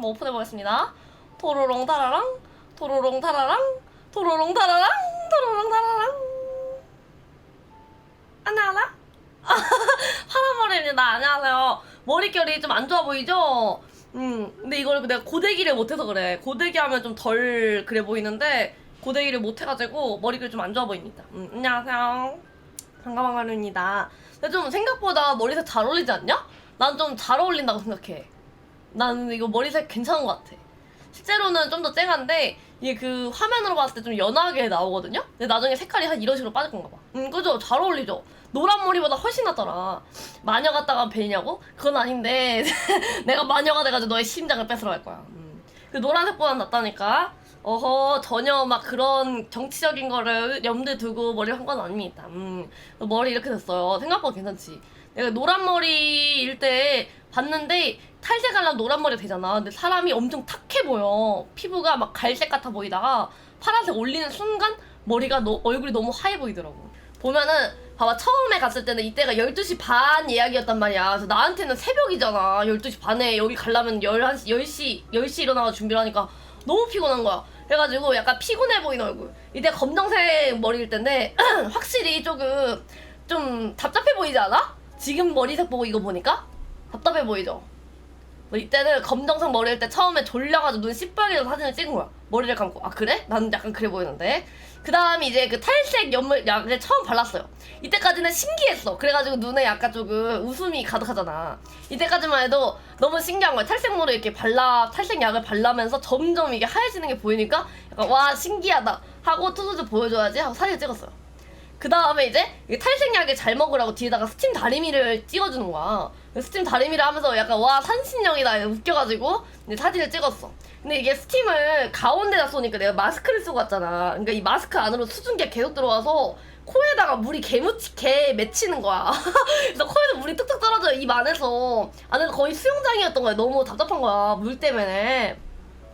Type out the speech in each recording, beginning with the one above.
한번 오픈해 보겠습니다. 도로롱 다라랑 도로롱 다라랑 도로롱 다라랑 도로롱 다라랑 안녕하세요. 파란머리입니다. 안녕하세요. 머릿결이 좀 안 좋아 보이죠? 음, 근데 이걸 내가 고데기를 못해서 그래. 고데기 하면 좀 덜 그래 보이는데 고데기를 못해가지고 머리결이 좀 안 좋아 보입니다. 음, 안녕하세요. 반가반가루입니다. 근데 좀 생각보다 머리색 잘 어울리지 않냐? 난 좀 잘 어울린다고 생각해. 나는 이거 머리색 괜찮은 것 같아. 실제로는 좀 더 쨍한데 이게 그 화면으로 봤을 때 좀 연하게 나오거든요? 근데 나중에 색깔이 한 이런 식으로 빠질 건가 봐. 음, 그죠? 잘 어울리죠? 노란 머리보다 훨씬 낫더라. 마녀 같다가 뵈냐고? 그건 아닌데 내가 마녀가 돼가지고 너의 심장을 뺏으러 갈 거야. 음. 그 노란색보다 낫다니까. 어허 전혀 막 그런 정치적인 거를 염두에 두고 머리를 한 건 아닙니다. 음, 머리 이렇게 됐어요. 생각보다 괜찮지. 내가 노란 머리일 때 봤는데 탈색 하려면 노란 머리가 되잖아. 근데 사람이 엄청 탁해 보여. 피부가 막 갈색 같아 보이다가 파란색 올리는 순간 머리가 너, 얼굴이 너무 하얘 보이더라고. 보면은 봐봐 처음에 갔을 때는 이때가 12시 반 예약이었단 말이야. 그래서 나한테는 새벽이잖아. 12시 반에 여기 가려면 11시, 10시, 10시 일어나서 준비를 하니까 너무 피곤한 거야. 그래가지고 약간 피곤해 보이는 얼굴. 이때 검정색 머리일 텐데 확실히 조금 좀 답답해 보이지 않아? 지금 머리색 보고 이거 보니까 답답해 보이죠? 뭐 이때는 검정색 머리일 때 처음에 졸려가지고 눈 시뻘개서 사진을 찍은 거야. 머리를 감고. 아 그래? 나는 약간 그래 보이는데. 그 다음 이제 그 탈색 연물 약을 처음 발랐어요. 이때까지는 신기했어. 그래가지고 눈에 약간 조금 웃음이 가득하잖아. 이때까지만 해도 너무 신기한 거야. 탈색물을 이렇게 발라 탈색 약을 발라면서 점점 이게 하얘지는 게 보이니까 약간 와 신기하다 하고 투수즈 보여줘야지 하고 사진 찍었어요. 그 다음에 이제 이 탈색약을 잘 먹으라고 뒤에다가 스팀 다리미를 찍어주는 거야. 스팀 다리미를 하면서 약간 와 산신령이다 웃겨가지고 이제 사진을 찍었어. 근데 이게 스팀을 가운데다 쏘니까 내가 마스크를 쓰고 왔잖아. 그러니까 이 마스크 안으로 수증기가 계속 들어와서 코에다가 물이 개무치 개 맺히는 거야. 그래서 코에서 물이 뚝뚝 떨어져 입 안에서 안에서 거의 수영장이었던 거야. 너무 답답한 거야 물 때문에.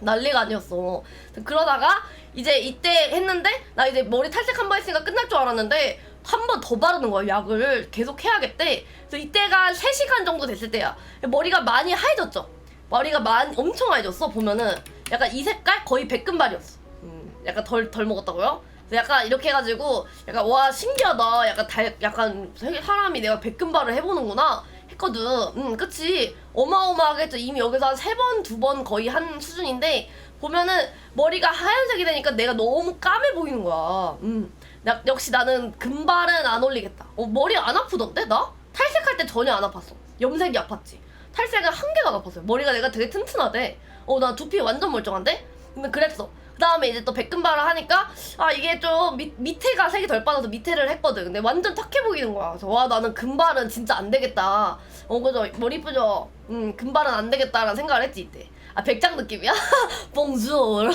난리가 아니었어. 그러다가 이제 이때 했는데 나 이제 머리 탈색 한 번 했으니까 끝날 줄 알았는데 한 번 더 바르는 거야 약을 계속 해야겠대. 그래서 이때가 3시간 정도 됐을 때야. 머리가 많이 하얘졌죠. 머리가 많이 엄청 하얘졌어 보면은 약간 이 색깔 거의 백금발이었어. 음, 약간 덜 덜 먹었다고요? 약간 이렇게 해가지고 약간 와 신기하다. 약간 달 약간 사람이 내가 백금발을 해보는구나. 했거든. 음, 그치. 어마어마하게 했죠. 이미 여기서 한 세 번, 두 번 거의 한 수준인데, 보면은 머리가 하얀색이 되니까 내가 너무 까매 보이는 거야. 음. 나, 역시 나는 금발은 안 어울리겠다. 어, 머리 안 아프던데, 나? 탈색할 때 전혀 안 아팠어. 염색이 아팠지. 탈색은 한 개가 안 아팠어요. 머리가 내가 되게 튼튼하대. 어, 나 두피 완전 멀쩡한데? 근데 그랬어. 그 다음에 이제 또 백금발을 하니까 아 이게 좀 밑, 밑에가 색이 덜 빠져서 밑에를 했거든 근데 완전 탁해 보이는 거야 그래서 와 나는 금발은 진짜 안 되겠다 어 그죠 머리 이쁘죠 음 금발은 안 되겠다라는 생각을 했지 이때 아 백장 느낌이야? 봉주얼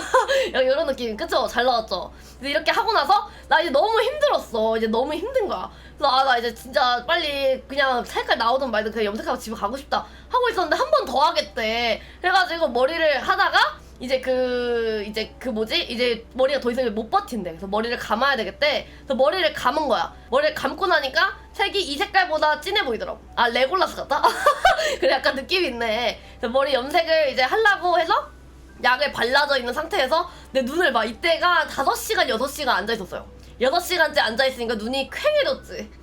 이런 느낌. 그쵸? 잘 나왔죠? 근데 이렇게 하고 나서 나 이제 너무 힘들었어. 이제 너무 힘든 거야. 그래서 아 나 이제 진짜 빨리 그냥 살깔 나오든 말든 그냥 염색하고 집에 가고 싶다 하고 있었는데 한 번 더 하겠대. 그래가지고 머리를 하다가 이제 그 이제 그 뭐지? 이제 머리가 더 이상 못 버틴대. 그래서 머리를 감아야 되겠대. 그래서 머리를 감은 거야. 머리를 감고 나니까 색이 이 색깔보다 진해 보이더라고. 아 레골라스 같다 약간 느낌 있네 머리 염색을 이제 하려고 해서 약을 발라져 있는 상태에서 내 눈을 봐 이때가 5시간 6시간 앉아 있었어요 6시간째 앉아 있으니까 눈이 퀭해졌지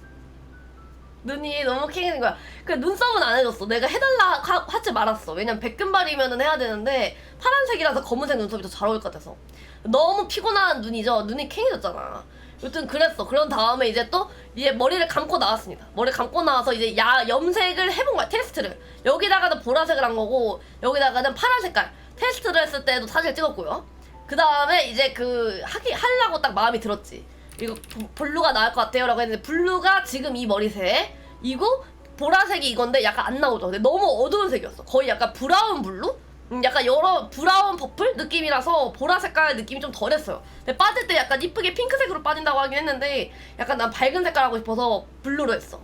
눈이 너무 캥기는 거야. 그 눈썹은 안 해줬어. 내가 해달라 하, 하지 말았어. 왜냐면 백금발이면은 해야 되는데 파란색이라서 검은색 눈썹이 더 잘 어울릴 것 같아서. 너무 피곤한 눈이죠. 눈이 캥해졌잖아. 여튼 그랬어. 그런 다음에 이제 또 이제 머리를 감고 나왔습니다. 머리 감고 나와서 이제 야 염색을 해본 거야. 테스트를. 여기다가는 보라색을 한 거고 여기다가는 파란 색깔. 테스트를 했을 때도 사진 찍었고요. 그 다음에 이제 그 하기 하려고 딱 마음이 들었지. 이거 부- 블루가 나을 것 같아요라고 했는데 블루가 지금 이 머리색이고 보라색이 이건데 약간 안 나오죠. 근데 너무 어두운 색이었어. 거의 약간 브라운 블루? 음, 약간 여러 브라운 퍼플 느낌이라서 보라 색깔 느낌이 좀 덜했어요. 근데 빠질 때 약간 이쁘게 핑크색으로 빠진다고 하긴 했는데 약간 난 밝은 색깔 하고 싶어서 블루로 했어.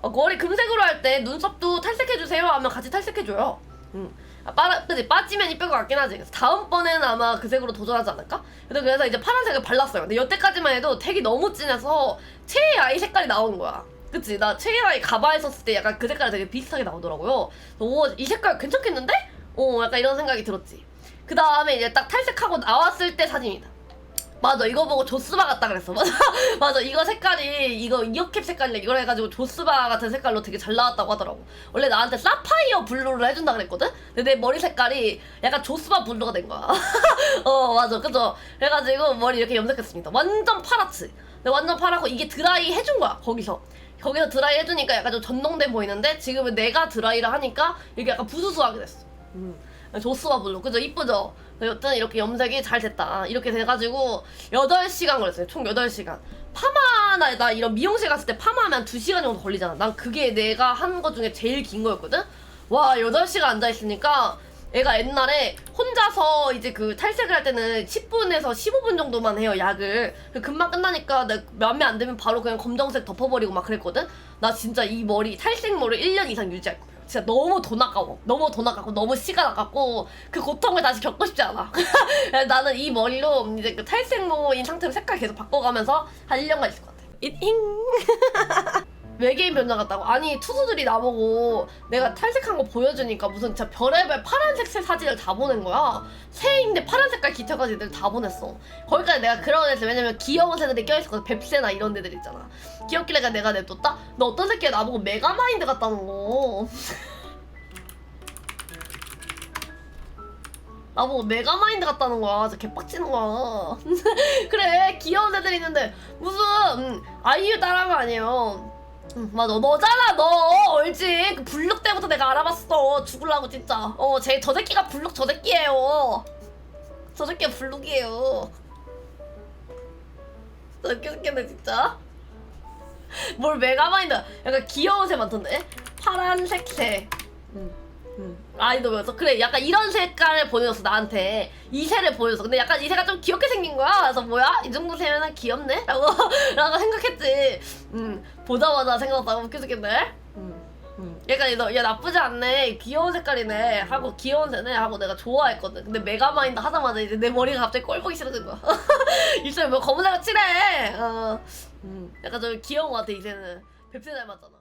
어, 머리 금색으로 할 때 눈썹도 탈색해주세요 하면 같이 탈색해줘요. 음. 아, 빠, 빠지면 이쁠 것 같긴 하지. 다음번에는 아마 그 색으로 도전하지 않을까? 그래서, 그래서 이제 파란색을 발랐어요. 근데 여태까지만 해도 택이 너무 진해서 최애 아이 색깔이 나오는 거야. 그치? 나 최애 아이 가발 썼을 때 약간 그 색깔이 되게 비슷하게 나오더라고요. 오, 이 색깔 괜찮겠는데? 어 약간 이런 생각이 들었지. 그 다음에 이제 딱 탈색하고 나왔을 때 사진이다. 맞아 이거 보고 조스바 같다 그랬어. 맞아 맞아. 이거 색깔이 이거 이어캡 색깔이래 이걸 해가지고 조스바 같은 색깔로 되게 잘 나왔다고 하더라고. 원래 나한테 사파이어 블루를 해준다 그랬거든? 근데 내 머리 색깔이 약간 조스바 블루가 된 거야. 어 맞아. 그죠? 그래가지고 머리 이렇게 염색했습니다. 완전 파랗지? 근데 완전 파랗고 이게 드라이 해준 거야 거기서. 거기서 드라이 해주니까 약간 좀 전동돼 보이는데 지금은 내가 드라이를 하니까 이게 약간 부스스하게 됐어 음. 조스와 블루. 그죠? 이쁘죠? 여튼 이렇게 염색이 잘 됐다. 이렇게 돼가지고 8시간 걸렸어요. 총 8시간. 파마나 나 이런 미용실 갔을 때 파마하면 2시간 정도 걸리잖아. 난 그게 내가 한 것 중에 제일 긴 거였거든? 와 8시간 앉아있으니까 애가 옛날에 혼자서 이제 그 탈색을 할 때는 10분에서 15분 정도만 해요 약을. 그 금방 끝나니까 내 몇매 안 되면 바로 그냥 검정색 덮어버리고 막 그랬거든? 나 진짜 이 머리 탈색 머리 1년 이상 유지할 거야 진짜 너무 돈 아까워. 너무 돈 아깝고 너무 시간 아깝고 그 고통을 다시 겪고 싶지 않아. 나는 이 머리로 이제 그 탈색모인 상태로 색깔 계속 바꿔가면서 한 1년간 있을 것 같아. 잇잉 외계인 변장 같다고. 아니 투수들이 나보고 내가 탈색한 거 보여주니까 무슨 진짜 별의별 파란색 색 사진을 다 보낸 거야. 새인데 파란 색깔 기차까지 애들 다 보냈어. 거기까지 내가 그런 애들 왜냐면 귀여운 새들이 껴있었거든. 뱁새나 이런 데들 있잖아. 귀엽길래 내가 냅뒀다? 너 어떤 새끼야? 나보고 메가마인드 같다는 거. 나보고 메가마인드 같다는 거야. 진짜 개빡치는 거야. 그래, 귀여운 애들 있는데, 무슨, 음, 아이유 따라한 거 아니에요. 음, 맞아, 너잖아, 너! 얼지. 그 블룩 때부터 내가 알아봤어. 죽을라고, 진짜. 어, 제, 저 새끼가 블룩 저 새끼예요. 저 새끼가 블룩이에요. 저 새끼 새끼네, 진짜. 뭘 메가마인드. 약간 귀여운 새 많던데? 파란색 새. 음. 아이도 왜서 그래 약간 이런 색깔을 보여줬어 나한테. 이 새를 보여줬어. 근데 약간 이 새가 좀 귀엽게 생긴 거야. 그래서 뭐야? 이 정도 새면 귀엽네? 라고 라고 생각했지. 음. 보자마자 음, 음. 약간 너, 야 나쁘지 않네. 귀여운 색깔이네. 하고 귀여운 새네 하고 내가 좋아했거든. 근데 메가마인드 하자마자 이제 내 머리가 갑자기 꼴 보기 싫어진 거야. 입술에 뭐 검은색을 칠해. 어, 음. 약간 좀 귀여운 거 같아 이 새는. 뱁새 닮았잖아